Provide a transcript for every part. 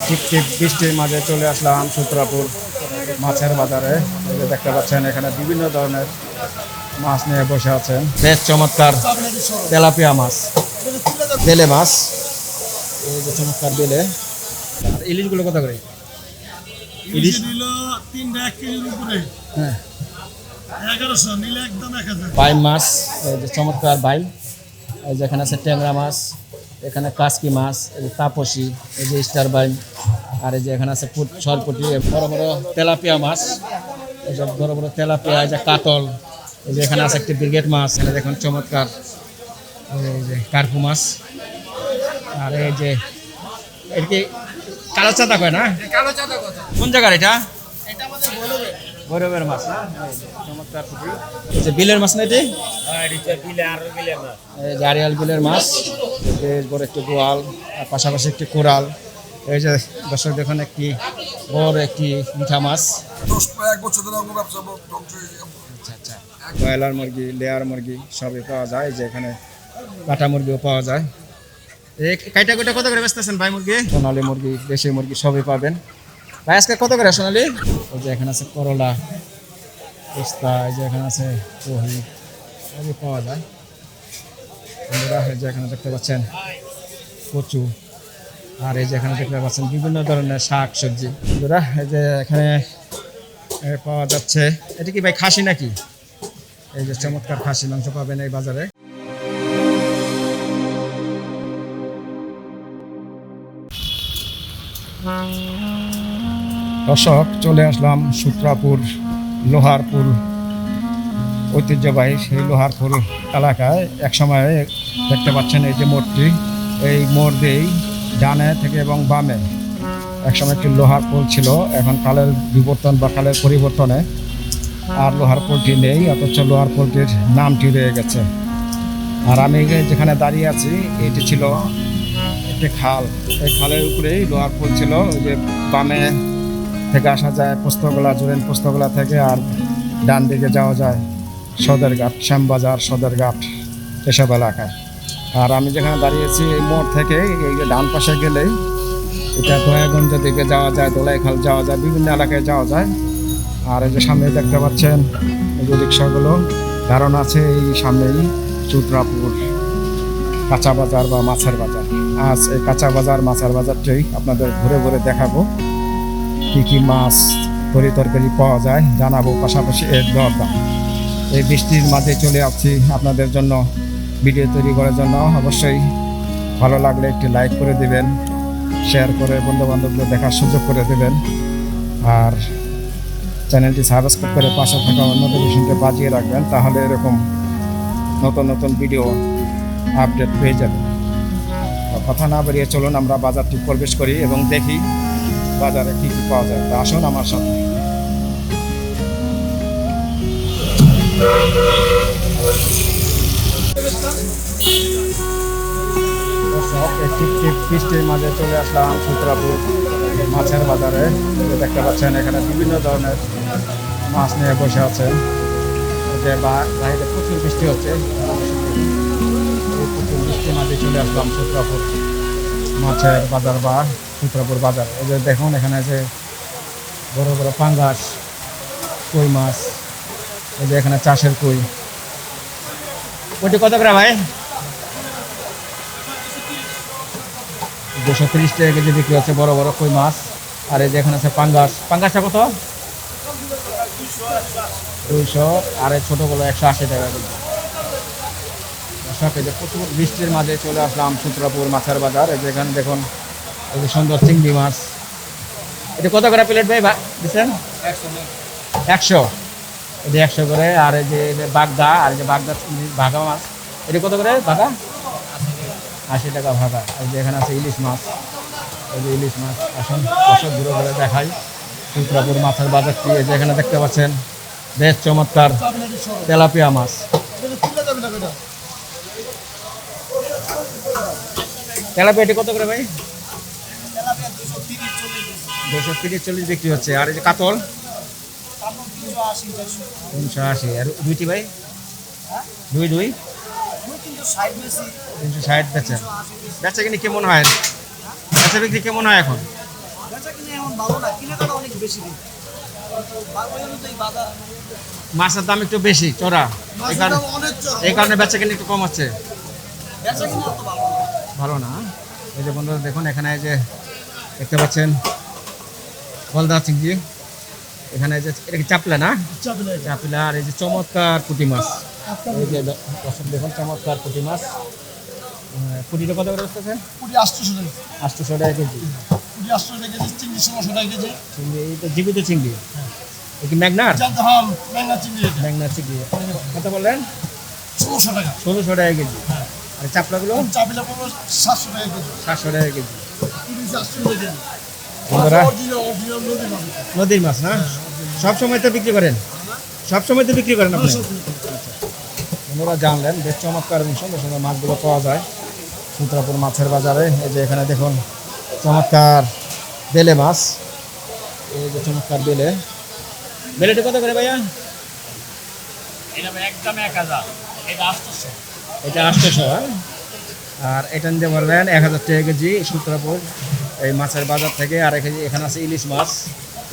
টিপ টিপ বৃষ্টির মাঝে চলে আসলাম সূত্রাপুর মাছের বাজারে। দেখতে পাচ্ছেন এখানে বিভিন্ন ধরনের মাছ নিয়ে বসে আছেন। বেশ চমৎকার তেলাপিয়া মাছ বেলে মাছ। এই যে চমৎকার বেলে। আর ইলিশগুলো কত করে? ইলিশ হ্যাঁ। বাইম মাছ এই যে চমৎকার বাইম এই যে এখানে আছে ট্যাংরা মাছ এখানে কাসকি মাছ এই যে তাপসি এই যে স্টার বাইম আর এই যে এখানে আছে পুট সরপুটি বড় বড় তেলাপিয়া মাছ এই যে বড় বড় তেলাপিয়া এই যে কাতল এই যে এখানে আছে একটি ব্রিগেড মাছ এখানে দেখুন চমৎকার এই যে কার্পু মাছ আর এই যে এটা কি কালো চাঁদা কয় না? কালো চাঁদা কোন জায়গার এটা? গৌরবের মাছ। এই চমৎকার পুঁটি এই বিলের মাছ না এটি? এই যে বিলের মাছ। বেশ বড় একটি গোয়াল আর পাশাপাশি একটি কোরাল এই যে দর্শক দেখুন একটি বড় একটি মিঠা মাছ। দশ প্রায় এক বছর ধরে আমার ব্যবসা আচ্ছা আচ্ছা। ব্রয়লার মুরগি লেয়ার মুরগি সবই পাওয়া যায়। যে এখানে কাটা মুরগিও পাওয়া যায়। এই কাইটা কত করে বেচতেছেন ভাই মুরগি? সোনালি মুরগি দেশি মুরগি সবই পাবেন। ভাই, আজকে কত করে সোনালি? ওই যে এখানে আছে করলা, পোস্তা, এই যে এখানে আছে কহি, সবই পাওয়া যায়। বন্ধুরা, এই যে এখানে দেখতে পাচ্ছেন কচু, আর এই যে এখানে দেখতে পাচ্ছেন বিভিন্ন ধরনের শাক সবজি। বন্ধুরা, এই যে এখানে পাওয়া যাচ্ছে, এটা কি ভাই খাসি নাকি? এই যে চমৎকার খাসি মাংস পাবেন এই বাজারে। দর্শক, চলে আসলাম সূত্রাপুর, লোহারপুর। ঐতিহ্যবাহী সেই লোহারপুর এলাকায়। এক সময় দেখতে পাচ্ছেন এই যে মোড়টি, এই মোড় দিয়েই ডানে থেকে এবং বামে। একসময় একটি লোহার পোল ছিল, এখন কালের বিবর্তন বা কালের পরিবর্তনে আর লোহার পোলটি নেই, অথচ লোহার পোলটির নামটি রয়ে গেছে। আর আমি যেখানে দাঁড়িয়ে আছি, এটি ছিল একটি খাল। এই খালের উপরেই লোহার পোল ছিল যে বামে থেকে আসা যায় পোস্তগোলা জুরেন পোস্তগোলা থেকে আর ডান দিকে যাওয়া যায়, সদরঘাট, শ্যামবাজার, সদরঘাট, এসব এলাকায়। আর আমি যেখানে দাঁড়িয়েছি, এই মোড় থেকে এই যে ডান পাশে গেলেই, এটা দয়াগঞ্জ দিকে যাওয়া যায়, দোলাইখাল যাওয়া যায়, বিভিন্ন এলাকায় যাওয়া যায়। আর এই যে সামনে দেখতে পাচ্ছেন, এই যে রিক্সাগুলো কারণ আছে এই সামনেই, চুত্রাপুর কাঁচা বাজার বা মাছের বাজার। আজ এই কাঁচা বাজার, মাছের বাজারটাই আপনাদের ঘুরে ঘুরে দেখাবো। কি কি মাছ তরি তরকারি পাওয়া যায় জানাব পাশাপাশি এর দরদাম এই বৃষ্টির মাঝে চলে আসছি আপনাদের জন্য। ভিডিও তৈরি করার জন্য অবশ্যই ভালো লাগলে একটি লাইক করে দেবেন, শেয়ার করে বন্ধু বান্ধবদের দেখার সুযোগ করে দেবেন, আর চ্যানেলটি সাবস্ক্রাইব করে পাশে থাকা নোটিফিকেশনটা বাজিয়ে রাখবেন, তাহলে এরকম নতুন নতুন ভিডিও আপডেট পেয়ে যাবেন। তো কথা না বেরিয়ে চলুন, আমরা বাজারটি প্রবেশ করি এবং দেখি বাজারে কী কী পাওয়া যায় তা আসুন আমার সাথে বৃষ্টির মাঝে চলে আসলাম সূত্রাপুর মাছের বাজারে। দেখতে পাচ্ছেন, এখানে বিভিন্ন ধরনের মাছ নিয়ে বসে আছেন। যে বাইরে প্রচুর বৃষ্টি হচ্ছে। প্রচুর বৃষ্টির মাঝে চলে আসলাম সূত্রাপুর মাছের বাজার বা সূত্রাপুর বাজার। এই যে দেখুন এখানে যে বড় বড় পাঙ্গাস কই মাছ এই যে এখানে চাষের কই। ওইটি কত করে ভাই? দুশো তিরিশ টাকা কেজি বিক্রি হচ্ছে বড় বড় কই মাছ। আর এই যে এখানে আছে পাঙ্গাস। পাঙ্গাসটা কত? দুইশো। আর এই ছোটোগুলো একশো আশি টাকা কেজি। দর্শক, এই যে প্রচুর বৃষ্টির মাঝে চলে আসলাম সূত্রাপুর মাছের বাজার। এই যে এখানে দেখুন সুন্দর চিংড়ি মাছ। এটা কত করে প্লেট ভাই? দিচ্ছেন একশো। এই একশো করে, আর এই যে বাগদা, আর যে বাগদা ভাগা মাছ। এটা কত করে ভাগা? আশি টাকা ভাগা। এই যে এখানে আছে ইলিশ মাছ। এই যে ইলিশ মাছ। আসুন, দর্শক ঘুরে ঘুরে দেখাই। সূত্রাপুর মাছের বাজারটি এই যে এখানে দেখতে পাচ্ছেন, বেশ চমৎকার তেলাপিয়া মাছ। তুলে যাবে না বেটা তেলাপিয়া এটি কত করে ভাই তেলাপিয়া দুশো তিরিশ চল্লিশ দুশো তিরিশ চল্লিশ বিক্রি হচ্ছে। আর এই যে কাতল? তিনশো আশি। আর দুইটি ভাই? দুই দুই? তিনশো ষাট বেশি বেচা কিনি কেমন হয়? বেচা বিক্রি কেমন হয় এখন? মাছের দাম একটু বেশি চড়া। এই কারণে বেচা কিনে একটু কম হচ্ছে। বেচা ভালো না। ভালো এই যে বন্ধুরা দেখুন এখানে এই যে দেখতে পাচ্ছেন গলদা চিংড়ি এখানে যে এটা কি চাপলা না? চাপলা আর এই যে চমৎকার পুঁটি মাছ। এই যে দর্শক দেখুন চমৎকার পুঁটি মাছ। পুঁটিটা কত করে বসতেছে? পুরি আটশোশো টাকা। আটশোশো টাকা কেজি। পুরি আটশো টাকা কেজি চিংড়ি ষোলোশো টাকা কেজি। চিংড়ি জীবিত চিংড়ি। এই কি ম্যাগনার? জানতে চিংড়ি ম্যাগনার চিংড়ি। কত বললেন? ষোলোশো টাকা। ষোলোশো টাকা কেজি। আর চাপলাগুলো? চাপিলা সাতশো টাকা কেজি। সাতশো টাকা কেজি। বন্ধুরা। নদীর মাছ না? সব সময় তো বিক্রি করেন? সব সময় তো বিক্রি করেন আপনি? বন্ধুরা জানলেন বেশ চমৎকার এবং সুন্দর সুন্দর মাছগুলো পাওয়া যায়। সূত্রাপুর মাছের বাজারে। এই যে এখানে দেখুন চমৎকার বেলে মাছ। এই যে চমৎকার বেলে। বেলেটি কত করে ভাইয়া? এটা একদম এক হাজার। এটা আটশোশো এটা আটশোশো আর এটা নিতে পারবেন এক হাজার টাকা কেজি সূত্রাপুর এই মাছের বাজার থেকে আর এখানে এখানে আছে ইলিশ মাছ।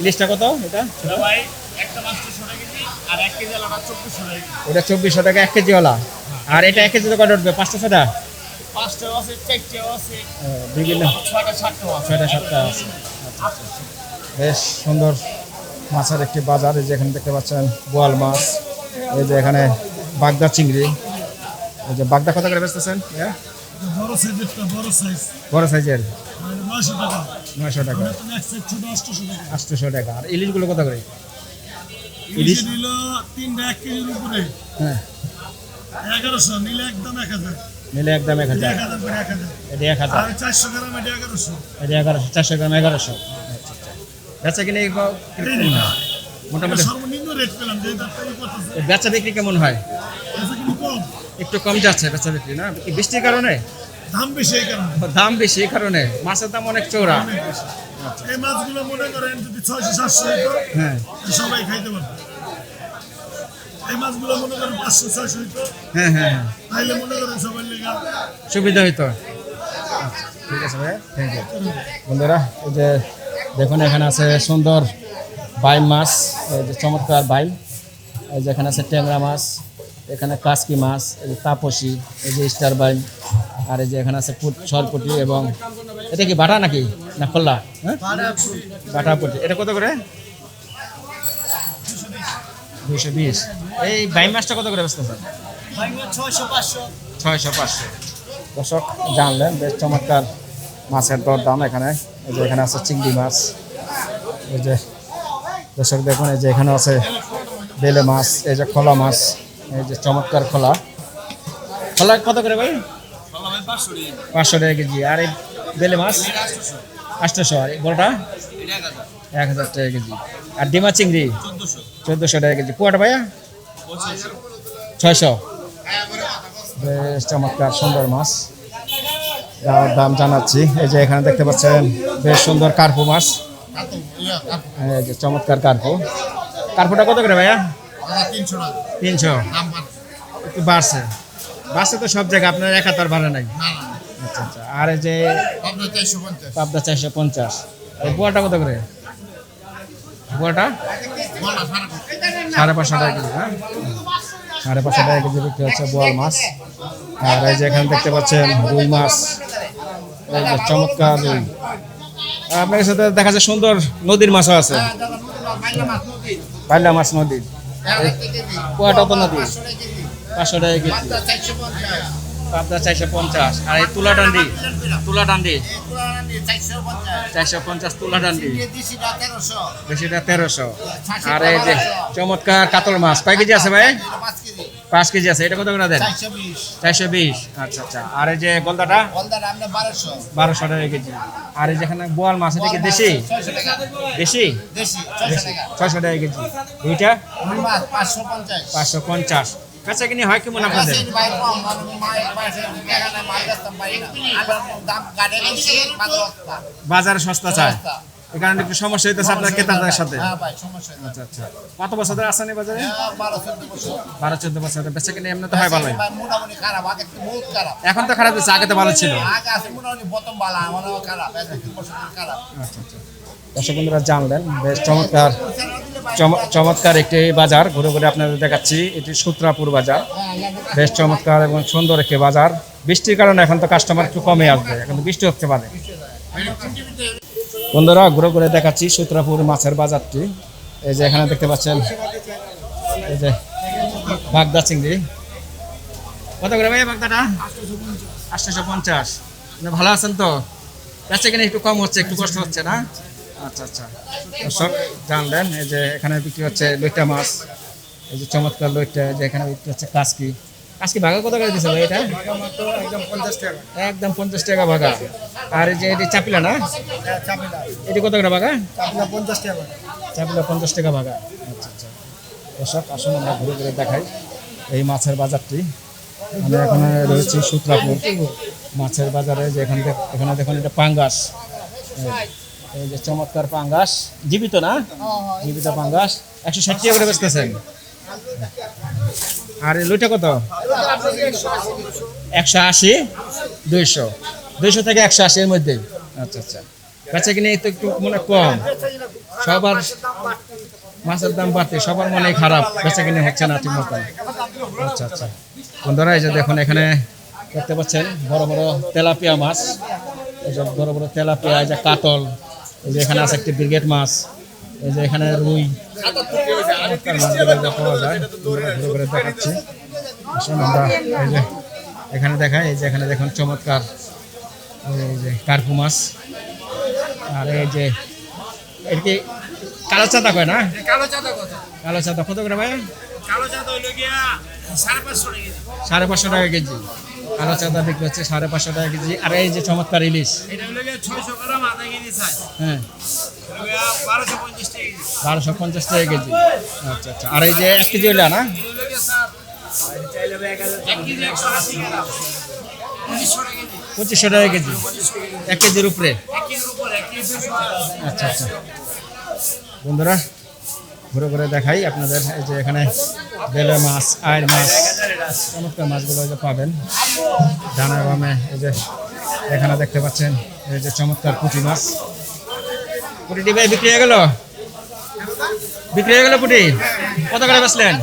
ইলিশটা কত? এটা? ভাই একটা আটশোশো টাকা কেজি আর এক কেজি আলাদা চব্বিশশো টাকা ওটা চব্বিশশো টাকা এক কেজিওয়ালা আর এটা এক কেজিতে কত উঠবে? পাঁচটা ছটা বিভিন্ন ছয়টা সাতটা আছে। বেশ সুন্দর মাছের একটি বাজার এই যে এখানে দেখতে পাচ্ছেন বোয়াল মাছ এই যে এখানে বাগদা চিংড়ি। এই যে বাগদা কত করে বেচতেছেন? বড় সাইজেরটা বড় সাইজ। বড় সাইজের। নয়শো টাকা। আটশোশো টাকা। আর ইলিশগুলো কত করে? ইলিশ নিল তিনটা এক কেজির উপরে। হ্যাঁ। এগারোশো নিলে একদম এক হাজার। নিলে একদম এক হাজার। এক হাজার করে এক হাজার। এটা এক হাজার। চারশো গ্রাম এটা এগারোশো। এটা এগারোশো চারশো গ্রাম এগারোশো। আচ্ছা আচ্ছা। বেচা কিনে মোটামুটি সর্বনিম্ন রেট পেলাম যে দাম তৈরি করতেছে বেচা বিক্রি কেমন হয়? একটু কম যাচ্ছে বেচা বিক্রি না? বৃষ্টির কারণে? দাম বেশি এই কারণে। দাম বেশি এই কারণে। মাছের দাম অনেক চৌড়া এই মাছগুলো মনে করেন যদি ছয়শো সাতশো হ্যাঁ। সবাই খাইতে পারতো এই মাছগুলো মনে করেন পাঁচশো ছয়শো হইতো হ্যাঁ হ্যাঁ হ্যাঁ। তাইলে মনে করেন সবাই লেগা সুবিধা হইতো। ঠিক আছে ভাই থ্যাংক ইউ বন্ধুরা এই যে দেখুন এখানে আছে সুন্দর বাইম মাছ এই যে চমৎকার বাইম। এই যে এখানে আছে ট্যাংরা মাছ। এখানে কাসকি মাছ তাপসি, এই যে স্টার বাইম আর এই যে এখানে আছে পুট এবং এটা কি বাটা নাকি? না খোল্লা হ্যাঁ? বাটা এটা কত করে? দুশো বিশ। এই বাইম মাছটা কত করে ব্যস্ত স্যার ছয়শো পাঁচশো। ছয়শো পাঁচশো দর্শক, জানলেন বেশ চমৎকার মাছের দর দাম এখানে। এই যে এখানে আছে চিংড়ি মাছ। এই যে দর্শক দেখুন, এই যে এখানে আছে বেলে মাছ, এই যে খোলা মাছ। এই যে চমৎকার খোলা। খোলা কত করে ভাই? পাঁচশো টাকা কেজি। আর এই বেলে মাছ? আটশোশো আর বড়টা? এক হাজার টাকা কেজি। আর ডিমা চিংড়ি? চোদ্দোশো টাকা কেজি। কুয়াটা ভাইয়া? ছয়শো। বেশ চমৎকার, সুন্দর মাছ। যার দাম জানাচ্ছি। এই যে এখানে দেখতে পাচ্ছেন, বেশ সুন্দর কার্পু মাছ। এই যে চমৎকার কার্পু। কার্পুটা কত করে ভাইয়া? তিনশো টাকা তিনশো? একটু বাড়ছে। বাড়ছে তো সব জায়গায় আপনার এক হাজার বাড়ে নাই। আচ্ছা আচ্ছা। আর এই যে আপনার চারশো পঞ্চাশ। পাবদা চারশো পঞ্চাশ। এই বুয়াটা কত করে? বুয়াটা? সাড়ে পাঁচশো। টাকা কেজি হ্যাঁ? সাড়ে পাঁচশো টাকা কেজি বিক্রি হচ্ছে বোয়াল মাছ। আর এই যে এখানে দেখতে পাচ্ছেন রুই মাছ। এই যে চমৎকার রুই। আপনার সাথে দেখা যায় সুন্দর নদীর মাছও আছে। পাইলা মাছ নদীর। কুয়াটা তো নদী পাঁচশো টাকা কেজি। পাবদা চারশো পঞ্চাশ। আর এই তুলা ডান্ডি তুলা ডান্ডি চারশো পঞ্চাশ। তুলা ডান্ডি বেশিটা তেরোশো। আর এই যে চমৎকার কাতল মাছ। কয় কেজি আছে ভাই? পাঁচ কেজি। আছে। এটা কত করে দেন? চারশো বিশ। আচ্ছা আচ্ছা। আর এই যে গলদাটা? বারোশো। টাকা কেজি। আর এই যেখানে বোয়াল মাছ এটা কি দেশি? দেশি? ছয়শো টাকা। কেজি। এইটা পাঁচশো পঞ্চাশ। কিনে হয় কেমন আপনাদের? বাজারে সস্তা চায়। এই কারণে একটু সমস্যা হইতেছে আপনার ক্রেতাদের সাথে। আচ্ছা আচ্ছা। কত বছর ধরে আসেন এই বাজারে? বারো চোদ্দ বছর। ধরে। বেচা কিনে এমনি তো হয় ভালোই। খারাপ আগে থেকে খারাপ। এখন তো খারাপ হচ্ছে আগে তো ভালো ছিল। আগে আছে মোটামুটি প্রথম বছর খারাপ। আচ্ছা আচ্ছা। দর্শক বন্ধুরা জানলেন, বেশ চমৎকার চমৎকার একটি বাজার, ঘুরে ঘুরে আপনাদের দেখাচ্ছি। এটি সূত্রাপুর বাজার। বেশ চমৎকার এবং সুন্দর একটি বাজার। বৃষ্টির কারণে এখন তো কাস্টমার একটু কমে আসবে, এখন বৃষ্টি হতে পারে বন্ধুরা, ঘুরে ঘুরে দেখাচ্ছি সূত্রাপুর মাছের বাজারটি। এই যে এখানে দেখতে পাচ্ছেন, এই যে বাগদা চিংড়ি। কত করে ভাই বাগদাটা? আটশোশো পঞ্চাশ। ভালো আছেন তো? একটু কম হচ্ছে, একটু কষ্ট হচ্ছে না? আচ্ছা আচ্ছা। সব জানলেন এই যে এখানে বিক্রি হচ্ছে লইটা মাছ এই যে চমৎকার লইটা যে এখানে বিক্রি হচ্ছে কাসকি। কাসকি ভাগা কত করে দিছে ভাই এটা? একদম পঞ্চাশ টাকা। একদম পঞ্চাশ টাকা ভাগা। আর এই যে এটি চাপিলা না? এটি কত করে ভাগা? পঞ্চাশ টাকা চাপিলা পঞ্চাশ টাকা ভাগা। আচ্ছা আচ্ছা। দর্শক আসুন আমরা ঘুরে ঘুরে দেখাই এই মাছের বাজারটি। আমি এখানে রয়েছি সূত্রাপুর। মাছের বাজারে যে এখানে এখানে দেখুন এটা পাঙ্গাস। এই- যে চমৎকার পাঙ্গাস। জীবিত না? জীবিত পাঙ্গাস। একশো ষাট টাকা করে বেচতেছেন। আর লইটা কত? একশো আশি। দুইশো। দুইশো থেকে একশো আশি এর মধ্যে আচ্ছা আচ্ছা। বেচা কিনে তো একটু মনে কম। সবার মাছের দাম বাড়তে সবার মনে খারাপ। বেচা কিনে হচ্ছে না ঠিক মতো আচ্ছা আচ্ছা। বন্ধুরা এই যে দেখুন এখানে দেখতে পাচ্ছেন বড় বড় তেলাপিয়া মাছ। এই যে বড় বড় তেলাপিয়া এই যে কাতল। এই যে এখানে আছে একটি ব্রিগেড মাছ এই যে এখানে রুই। পাওয়া যায় ঘুরে ঘুরে দেখাচ্ছি। আসুন আমরা এই যে এখানে দেখাই এই যে এখানে দেখুন চমৎকার এই যে কার্পু মাছ। আর এই যে কি কালো চাঁদা কয় না? কালো চাঁদা কত? কালো চাঁদা কত করে ভাই? কালো চাঁদা হইল গিয়া সাড়ে পাঁচশো টাকা সাড়ে পাঁচশো টাকা কেজি। কালো চাঁদা বিক্রি হচ্ছে সাড়ে পাঁচশো টাকা কেজি। আর এই যে চমৎকার ইলিশ। হ্যাঁ। বারোশো পঞ্চাশ টাকা কেজি। আচ্ছা আচ্ছা। আর এই যে এক কেজি হইলা না? পঁচিশশো টাকা কেজি। এক কেজির উপরে। আচ্ছা আচ্ছা। বন্ধুরা ঘুরে ঘুরে দেখাই আপনাদের এই যে এখানে বেলে মাছ আয়ের মাছ চমৎকার মাছগুলো যে পাবেন। ডানা বামে এই যে এখানে দেখতে পাচ্ছেন এই যে চমৎকার পুঁটি মাছ। পুঁটিটি ভাই বিক্রি হয়ে গেল? বিক্রি হয়ে গেল পুঁটি? কত করে বেচলেন?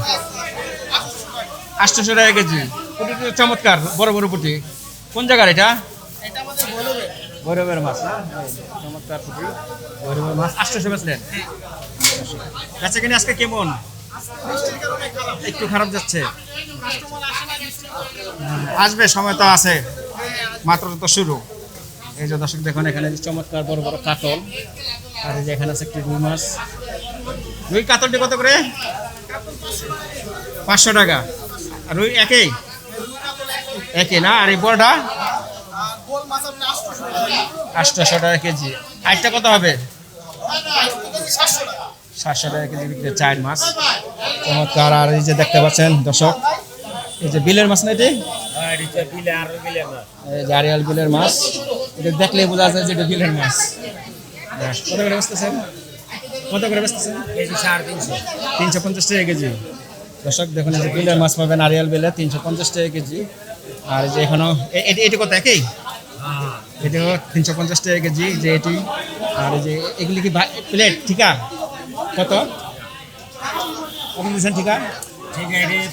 আটশোশো টাকা কেজি। পুঁটি তো চমৎকার, বড় বড় পুঁটি। কোন জায়গার এটা? গৌরবের মাছ না? চমৎকার পুঁটি। গৌরবের মাছ। আটশোশো বেচলেন? বেচা কিনে আজকে কেমন? একটু খারাপ যাচ্ছে। আসবে, সময় তো আছে। মাত্র তো শুরু। এই যে দর্শক দেখুন, এখানে চমৎকার বড় বড় কাতল, আর এই যে এখানে আছে একটি রুই মাছ। রুই কাতলটি কত করে? পাঁচশো টাকা। আর রুই একই? একই না? আর এই বড়টা? আটশোশো টাকা কেজি। আটটা কত হবে? সাতশো টাকা কেজি বিক্রি চার মাছ। চমৎকার আর এই যে দেখতে পাচ্ছেন দর্শক এই যে বিলের মাছ না এটি? এই আরিয়াল বিলের মাছ এটা দেখলে বোঝা যায় যে এটা বিলের মাছ। হ্যাঁ, কত করে বেচতেছেন? কত করে বেচতেছেন? তিনশো। পঞ্চাশ টাকা কেজি। দর্শক দেখুন এই যে বিলের মাছ পাবেন আরিয়াল বিলে তিনশো পঞ্চাশ টাকা কেজি। আর যে এখনও এ- এটি এটি কত একই? এটি তিনশো পঞ্চাশ টাকা কেজি যে এটি। আর এই যে এগুলি কি প্লেট ঠিকা? কত? দিচ্ছেন ঠিকা? ঠিক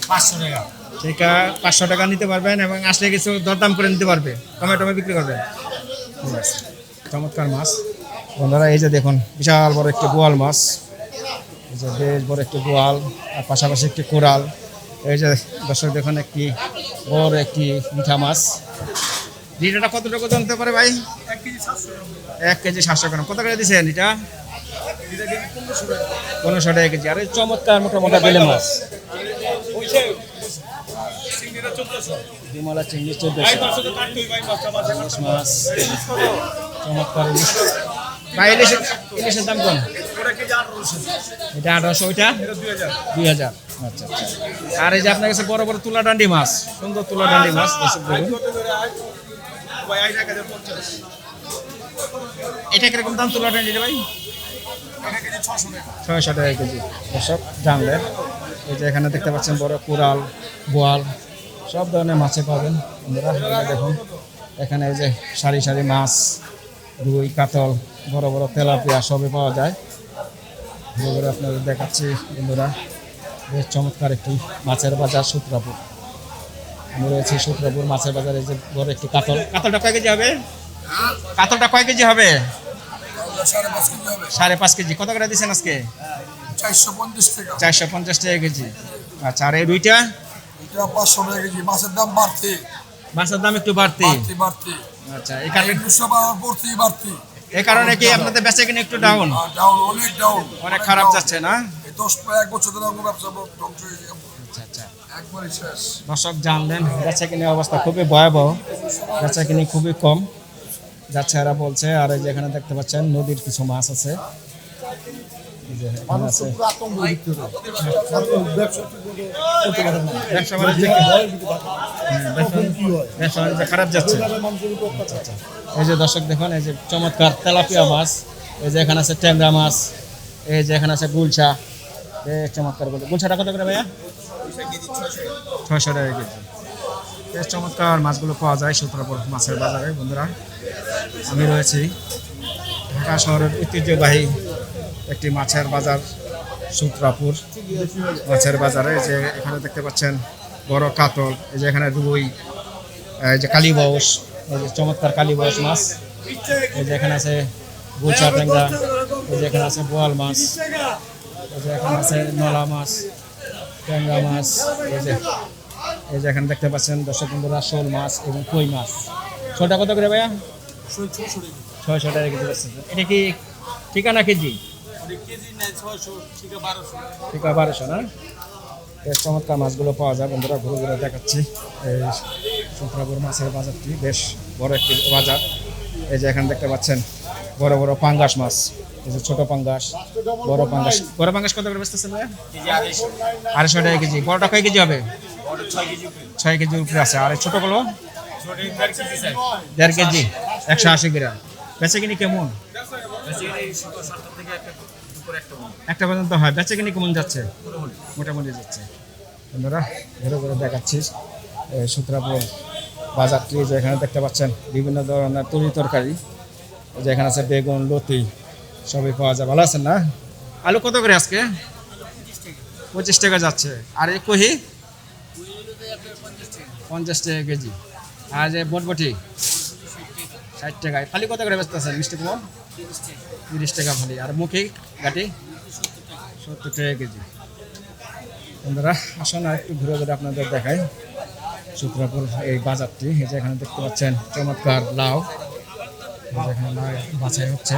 পাঁচশো টাকা। ঠিকা পাঁচশো টাকা নিতে পারবেন এবং আসলে কিছু দরদাম করে নিতে পারবে। টমেটো বিক্রি করবেন। চমৎকার মাছ। বন্ধুরা এই যে দেখুন বিশাল বড় একটি গোয়াল মাছ। এই যে বেশ বড় একটি গোয়াল আর পাশাপাশি একটি কোরাল এই যে দর্শক দেখুন একটি বড় একটি মিঠা মাছ। লিটারটা কত টাকা জানতে পারে ভাই? এক কেজি সাতশো গ্রাম। কত করে দিচ্ছেন এটা পনেরোশো টাকা কেজি। আর চমৎকার মোটা মোটা বেলে মাছ। বিমলা চিংড়ি চোদ্দশো। মাছ। চমৎকার ইলিশ। ইলিশের দাম কম? এটা আঠারোশো, ওইটা? দুই হাজার। আচ্ছা আচ্ছা। আর এই যে আপনার কাছে বড় বড় তুলা ডান্ডি মাছ, সুন্দর তুলা ডান্ডি মাছ এটা কীরকম দাম তুলা ডান্ডি ভাই? ছয়শো টাকা কেজি। দর্শক, জানলেন, এই যে এখানে দেখতে পাচ্ছেন বড় কুড়াল, বোয়াল, সব ধরনের মাছে পাবেন আপনারা। দেখুন, এখানে এই যে সারি সারি মাছ, রুই, কাতল, বড় বড় তেলাপিয়া সবই পাওয়া যায়। ঘুরে আপনাদের দেখাচ্ছি, বন্ধুরা, বেশ চমৎকার একটি মাছের বাজার সূত্রাপুর। আমি রয়েছি সূত্রাপুর মাছের বাজারে যে বড় একটি কাতল। কাতলটা কয় কেজি হবে? কাতলটা কয় কেজি হবে? সাড়ে পাঁচ কেজি কত করে দিচ্ছেন আজকে? চারশো পঞ্চাশ টাকা। কেজি। আচ্ছা আর এই পাঁচশো টাকা কেজি। মাছের দাম বাড়তি। মাছের দাম একটু বাড়তি। আচ্ছা এই কারণে একশো পাওয়ার পড়তেই বাড়তি। এই কারণে কি আপনাদের বেচা কিনে একটু ডাউন ডাউন অনেক ডাউন অনেক খারাপ যাচ্ছে না? দশ এক বছর ধরে আমার ব্যবসা ধ্বংস হয়ে যাবে। আচ্ছা আচ্ছা। দর্শক জানলেন বেচা কিনে অবস্থা খুবই ভয়াবহ। বেচা কিনে খুবই কম। যাচ্ছে এরা বলছে আর এই যে এখানে দেখতে পাচ্ছেন নদীর কিছু মাছ আছে। হ্যাঁ, খারাপ যাচ্ছে। এই যে দর্শক দেখুন এই যে চমৎকার তেলাপিয়া মাছ এই যে এখানে আছে ট্যাংরা মাছ এই যে এখানে আছে গুলছা। এই চমৎকারগুলো গুলশাটা কত করে ভাইয়া? ছয়শো টাকা কেজি। বেশ চমৎকার মাছগুলো পাওয়া যায় সূত্রপুর মাছের বাজারে, বন্ধুরা। আমি রয়েছি ঢাকা শহরের ঐতিহ্যবাহী একটি মাছের বাজার, সূত্রাপুর মাছের বাজারে। যে এখানে দেখতে পাচ্ছেন বড় কাতল, এই যে এখানে রুই, এই যে কালীবাউস এই যে চমৎকার কালীবাউস মাছ। এই যে এখানে আছে গুলচা ট্যাংরা, এই যে এখানে আছে বোয়াল মাছ, এই যে এখানে আছে নলা মাছ, ট্যাংরা মাছ, এই যে এই যে এখানে দেখতে পাচ্ছেন দর্শক বন্ধুরা শোল মাছ এবং কই মাছ। ছোটা কত করে ভাইয়া? ছয়শো টাকা কেজি। বেচতেছেন। এটা কি ঠিকানা কেজি? ঠিকা বারোশো। না? বেশ চমৎকার মাছগুলো পাওয়া যায়। বন্ধুরা ঘুরে ঘুরে দেখাচ্ছি। এই সুত্রাপুর মাছের বাজারটি বেশ বড় একটি বাজার। এই যে এখানে দেখতে পাচ্ছেন বড় বড় পাঙ্গাস মাছ। যে ছোট পাঙ্গাস, বড় পাঙ্গাস। বড় পাঙ্গাস কত করে বেচতেছেন ভাইয়া? আড়াইশো টাকা কেজি। বড়টা কয় কেজি হবে? ছয় কেজির উপরে আছে। আর ছোটগুলো দেড় কেজি। একশো আশি গ্রাম। বেচে কিনি কেমন? একটা পর্যন্ত হয়। বেচে কিনি কেমন যাচ্ছে? মোটামুটি যাচ্ছে। বন্ধুরা ঘুরে ঘুরে দেখাচ্ছি। সূত্রাপুর বাজারটি যে এখানে দেখতে পাচ্ছেন, বিভিন্ন ধরনের তরি তরকারি। এই যে এখানে আছে বেগুন, লতি সবই পাওয়া যায়। ভালো আছেন না? আলু কত করে আজকে? পঁচিশ টাকা যাচ্ছে। আর এই কহি? পঞ্চাশ টাকা কেজি। আর যে বটবটি? ষাট টাকায় ফালি কত করে ব্যস্ত আছেন, মিষ্টি কুমার তিরিশ টাকা ফালি আর মুখি গাটি? সত্তর টাকা কেজি। বন্ধুরা, আসুন আর একটু ঘুরে ঘুরে আপনাদের দেখাই। সূত্রাপুর এই বাজারটি, এই যে এখানে দেখতে পাচ্ছেন, চমৎকার লাউ। এখানে লাউ বাছাই হচ্ছে।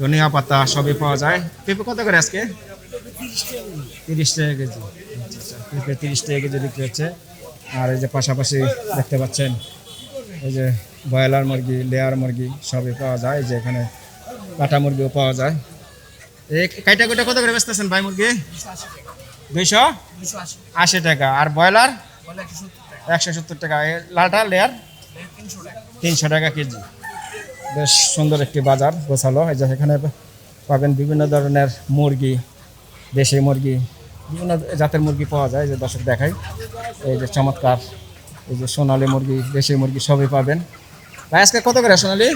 ধনিয়া পাতা সবই পাওয়া যায়। পেঁপে কত করে আজকে? তিরিশ টাকা কেজি। আচ্ছা আচ্ছা পেঁপে তিরিশ টাকা কেজি বিক্রি হচ্ছে। আর এই যে পাশাপাশি দেখতে পাচ্ছেন এই যে ব্রয়লার মুরগি লেয়ার মুরগি সবই পাওয়া যায়। যে এখানে কাটা মুরগিও পাওয়া যায়। এই কাইটা কুইটা কত করে বেচতেছেন ভাই মুরগি? দুইশো? আশি টাকা। আর ব্রয়লার? একশো সত্তর টাকা। লালটা লেয়ার? তিনশো টাকা কেজি। বেশ সুন্দর একটি বাজার গোছালো। এই যে এখানে পাবেন বিভিন্ন ধরনের মুরগি দেশি মুরগি বিভিন্ন জাতের মুরগি পাওয়া যায় যে দর্শক দেখাই। এই যে চমৎকার এই যে সোনালি মুরগি দেশি মুরগি সবই পাবেন। ভাই আজকে কত করে সোনালী?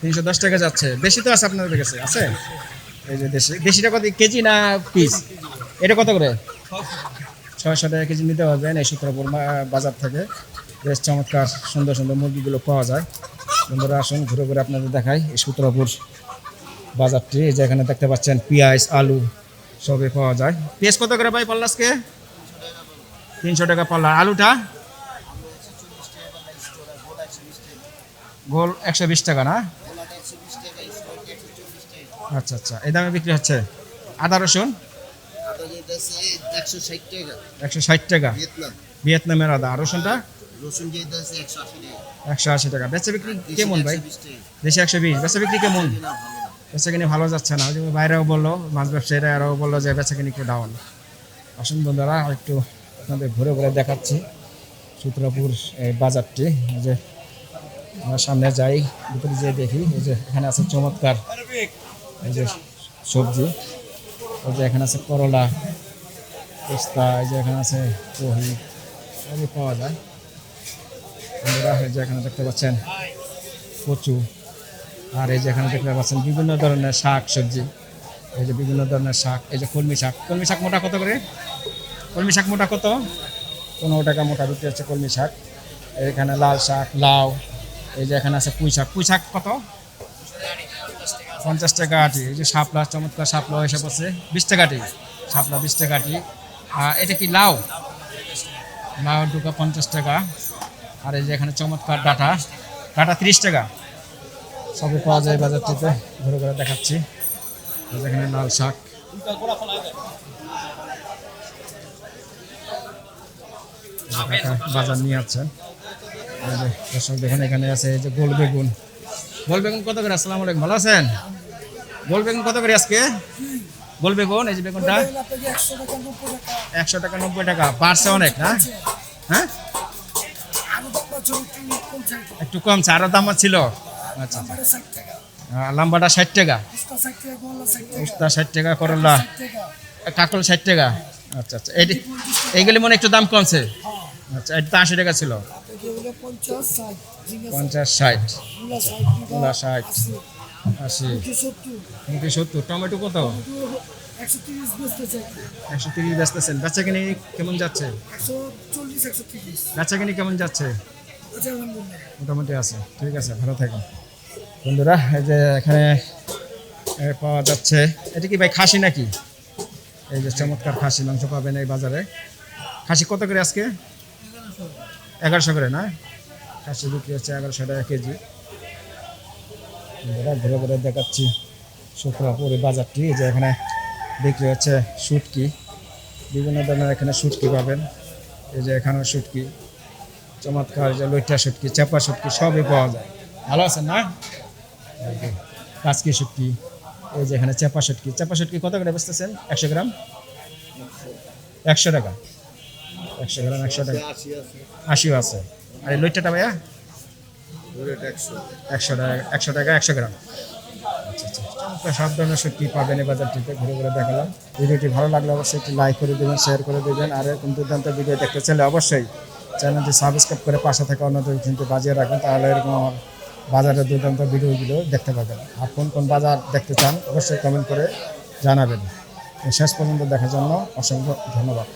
তিনশো দশ টাকা। যাচ্ছে। দেশি তো আছে আপনাদের কাছে আছে? এই যে দেশি দেশিটা কত কেজি না পিস? এটা কত করে? ছয়শো টাকা। কেজি নিতে পারবেন এই সূত্রপুর বাজার থেকে। বেশ চমৎকার সুন্দর সুন্দর মুরগিগুলো পাওয়া যায়। বন্ধুরা আসুন ঘুরে ঘুরে আপনাদের দেখাই এই সূত্রপুর বাজারটি। এই যে এখানে দেখতে পাচ্ছেন পেঁয়াজ আলু সবই পাওয়া যায়। পেঁয়াজ কত করে ভাই পাল্লাসকে তিনশো টাকা পাল্লা। আলুটা? গোল একশো বিশ টাকা না? আচ্ছা আচ্ছা। এই দামে বিক্রি হচ্ছে? আদা রসুন? একশো ষাট টাকা। ভিয়েতনামের আদা। রসুনটা? রসুন যেটা আছে একশো আশি টাকা। একশো আশি টাকা। বেচা বিক্রি কেমন ভাই? 120 দেশে একশো বিশ। বেচা বিক্রি কেমন। বেচা কিনে ভালো যাচ্ছে না। যে বাইরেও বলল মাছ ব্যবসায়ীরা আরও বলল যে বেচা কিনে একটু ডাউন আসুন বন্ধুরা একটু আপনাদের ঘুরে ঘুরে দেখাচ্ছি সূত্রপুর এই বাজারটি। যে আমরা সামনে যাই ভিতরে যেয়ে দেখি এই যে এখানে আছে চমৎকার এই যে সবজি। এই যে এখানে আছে করলা পোস্তা এই যে এখানে আছে কহি সবই পাওয়া যায়। বন্ধুরা, এই যে এখানে দেখতে পাচ্ছেন কচু, আর এই যে এখানে দেখতে পাচ্ছেন বিভিন্ন ধরনের শাক, সবজি। এই যে বিভিন্ন ধরনের শাক, এই যে কলমি শাক। কলমি শাক মোটা কত করে? কলমি শাক মোটা কত? পনেরো টাকা মোটা বিক্রি হচ্ছে কলমি শাক। এখানে লাল শাক, লাউ, এই যে এখানে আছে পুঁই শাক। পুঁই শাক কত? পঞ্চাশ টাকা আটি। এই যে শাপলা, চমৎকার শাপলা এসে পড়ছে। বিশ টাকা আটি। শাপলা বিশ টাকা আটি। আর এটা কি লাউ? লাউ দুটো পঞ্চাশ টাকা। আর এই যে এখানে চমৎকার ডাটা। ডাটা তিরিশ টাকা। সবই পাওয়া যায় বাজারটিতে। ঘুরে ঘুরে দেখাচ্ছি। এখানে লাল শাক। বাজার নিয়ে এই দর্শক দেখুন, এখানে আছে যে গোল বেগুন। গোল বেগুন কত করে? আসসালামু আলাইকুম। ভালো আছেন? গোল বেগুন কত করে আজকে? গোল বেগুন, এই যে বেগুনটা। একশো টাকা নব্বই টাকা। বাড়ছে অনেক, না? হ্যাঁ? একটু কম আরও দাম ছিল। আচ্ছা। লাম্বাটা ষাট টাকা। উস্তা ষাট টাকা, করলা কাকল ষাট টাকা। আচ্ছা আচ্ছা। এটি এইগুলি মনে একটু দাম কমছে। আচ্ছা এটা তো আশি টাকা ছিল। পঞ্চাশ ষাট। মূলা ষাট। আশি। মুখে সত্তর। টমেটো কত? একশো তিরিশ বেচতেছেন বেচা কেমন যাচ্ছে? বেচা কিনি কেমন যাচ্ছে? মোটামুটি আছে, ঠিক আছে, ভালো থাকুন বন্ধুরা, এই যে এখানে পাওয়া যাচ্ছে, এটা কি ভাই খাসি নাকি? এই যে চমৎকার খাসি, মাংস পাবেন এই বাজারে। খাসি কত করে আজকে? এগারোশো করে, না? খাসি বিক্রি হচ্ছে এগারোশো টাকা কেজি। বন্ধুরা, ঘুরে ঘুরে দেখাচ্ছি শুক্রাপুর এই বাজারটি যে এখানে বিক্রি হচ্ছে শুটকি। বিভিন্ন ধরনের এখানে শুটকি পাবেন। এই যে এখানেও শুটকি। চমৎকার যে লইটা শুটকি চাপা শুটকি সবই পাওয়া যায়। ভালো আছেন না? কাজকি শুটকি এই যে এখানে চাপা শুটকি চাপা শুটকি কত করে বেচতেছেন? একশো গ্রাম? একশো টাকা। একশো গ্রাম, একশো টাকা। আশিও আছে। আর লইটাটা ভাইয়া? একশো টাকা একশো টাকা, একশো গ্রাম। আচ্ছা আচ্ছা চমৎকার, সব ধরনের শুটকি পাবেন এই বাজারটিতে। ঘুরে ঘুরে দেখালাম। ভিডিওটি ভালো লাগলে অবশ্যই একটি লাইক করে দেবেন, শেয়ার করে দেবেন। আর এরকম দুর্দান্ত ভিডিও দেখতে চাইলে অবশ্যই চ্যানেলটি সাবস্ক্রাইব করে পাশে থাকা অন্যদের কিন্তু বাজিয়ে রাখুন তাহলে এরকম আমার বাজারের দুর্দান্ত ভিডিওগুলো দেখতে পাবেন। আর কোন কোন বাজার দেখতে চান, অবশ্যই কমেন্ট করে জানাবেন। শেষ পর্যন্ত দেখার জন্য অসংখ্য ধন্যবাদ।